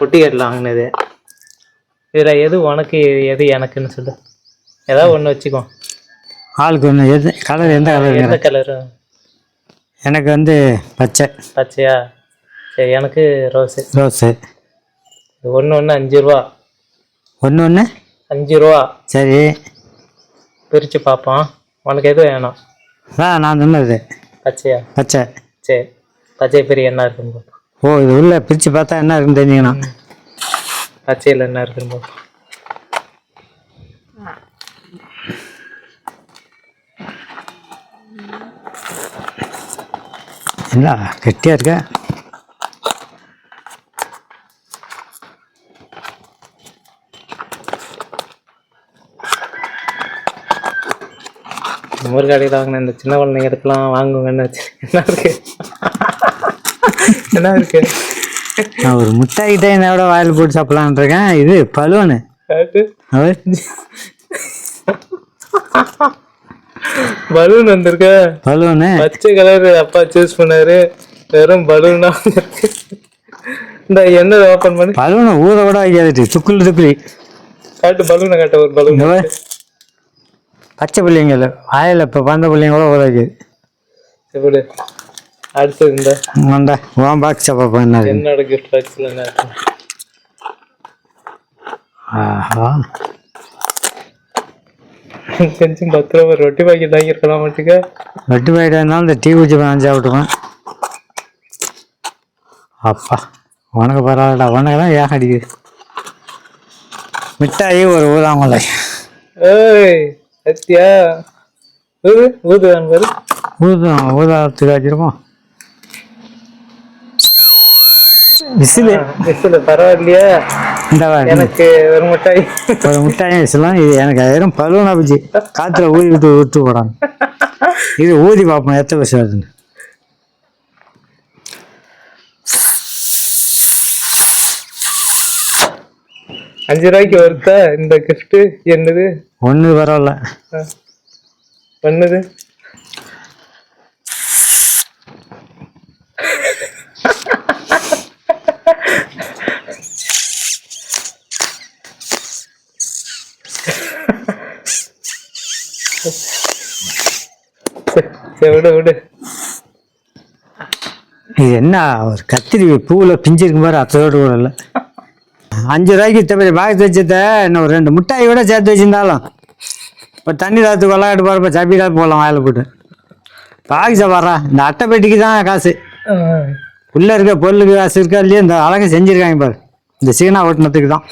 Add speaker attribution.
Speaker 1: பொட்டி கட்டில் வாங்கினது. இதில் எது உனக்கு எது எனக்குன்னு சொல்லு. ஏதாவது ஒன்று வச்சுக்கோ.
Speaker 2: ஆளுக்கு ஒன்று எது கலர் எந்த கலர்
Speaker 1: எந்த கலரு
Speaker 2: எனக்கு வந்து பச்சை.
Speaker 1: பச்சையா? சரி எனக்கு ரோஸு
Speaker 2: ரோஸு
Speaker 1: ஒன்று ஒன்று அஞ்சு ரூபா.
Speaker 2: ஒன்று ஒன்று
Speaker 1: அஞ்சு ரூபா.
Speaker 2: சரி.
Speaker 1: பிரித்து பார்ப்போம். உனக்கு எது வேணும்?
Speaker 2: நான் சொன்னது.
Speaker 1: பச்சையா?
Speaker 2: பச்சை.
Speaker 1: சரி. பச்சை பெரிய என்ன இருக்குன்னு பார்ப்போம்.
Speaker 2: ஓ இது உள்ள பிரித்து பார்த்தா என்ன இருக்குன்னு தெரிஞ்சுக்கணும்.
Speaker 1: பச்சையில் என்ன இருக்குன்னு
Speaker 2: என்ன கெட்டியாக இருக்க?
Speaker 1: கடையில் வாங்கின இந்த சின்ன குழந்தைங்களுக்குலாம் வாங்குங்கன்னு வச்சு என்ன இருக்கு? என்ன இருக்கு?
Speaker 2: நான் ஒரு முட்டாய் கிட்டே விட வாயில் போட்டு சாப்பிடலான்னு இருக்கேன். இது. அவர்
Speaker 1: பலூன் வந்திருக்க.
Speaker 2: பலூனு?
Speaker 1: பச்சை கலர் அப்பா சூஸ் பண்ணாரு. வெறும் பலூனா இந்த என்ன ஓப்பன் பண்ணி?
Speaker 2: பலூனை ஊற கூட வைக்காது துக்குள் துக்குளி
Speaker 1: காட்டு பலூனை காட்ட ஒரு பலூன்.
Speaker 2: பச்சை பிள்ளைங்கள வாயில் இப்போ பந்த பிள்ளைங்க கூட ஊற வைக்குது
Speaker 1: எப்படி அடுத்தது இந்த
Speaker 2: வந்தா உன் பாக்ஸ் என்ன.
Speaker 1: என்னோட கிஃப்ட் பாக்ஸ்ல என்ன
Speaker 2: ஆஹா.
Speaker 1: கொஞ்சம் பத்து ரூபா ரொட்டி பாக்கெட் வாங்கியிருக்கலாம் மாட்டுக்க
Speaker 2: போயிட்டு இருந்தாலும் இந்த டீ வாங்கி சாப்பிட்டுவேன் அப்பா உனக்கு பரவாயில்லடா உனக்கு தான் ஏன் அடிக்குது? மிட்டாயி ஒரு ஊதாமலை
Speaker 1: ஏய் சத்தியா ஊது ஊது வாங்க
Speaker 2: ஊதும் ஊதாத்துக்கு வச்சிருப்போம் விசிலு.
Speaker 1: விசில. பரவாயில்லையா. எனக்கு ஒரு மிட்டாய்.
Speaker 2: ஒரு மிட்டாயும் விசிலாம் இது எனக்கு வெறும் பலூனா போச்சு காற்றுல ஊதி விட்டு விட்டு போடாங்க இது ஊதி பார்ப்போம். எத்தனை வருஷம் வருதுன்னு
Speaker 1: அஞ்சு ரூபாய்க்கு வருதா? இந்த gift என்னது?
Speaker 2: ஒன்று பரவாயில்ல.
Speaker 1: ஆ. விடு விடு.
Speaker 2: இது என்ன ஒரு கத்திரி பூவில் பிஞ்சு இருக்கும் பாரு அத்தோடு கூட இல்லை அஞ்சு ரூபாய்க்கு இத்த பெரிய பாக்ஸ் வச்சத இன்னும் ஒரு ரெண்டு மிட்டாய் கூட சேர்த்து வச்சிருந்தாலும். இப்போ தண்ணி தாத்து கொள்ளாட்டு போகிறப்ப சப்பிடா போடலாம் வாயில் போட்டு. பாக்ஸை வர்றா இந்த அட்டை பெட்டிக்கு தான் காசு. உள்ளே இருக்க பொருளுக்கு காசு இருக்கா இல்லையா இந்த அழகை செஞ்சுருக்காங்க பாரு. இந்த சீனா ஓட்டினத்துக்கு தான்.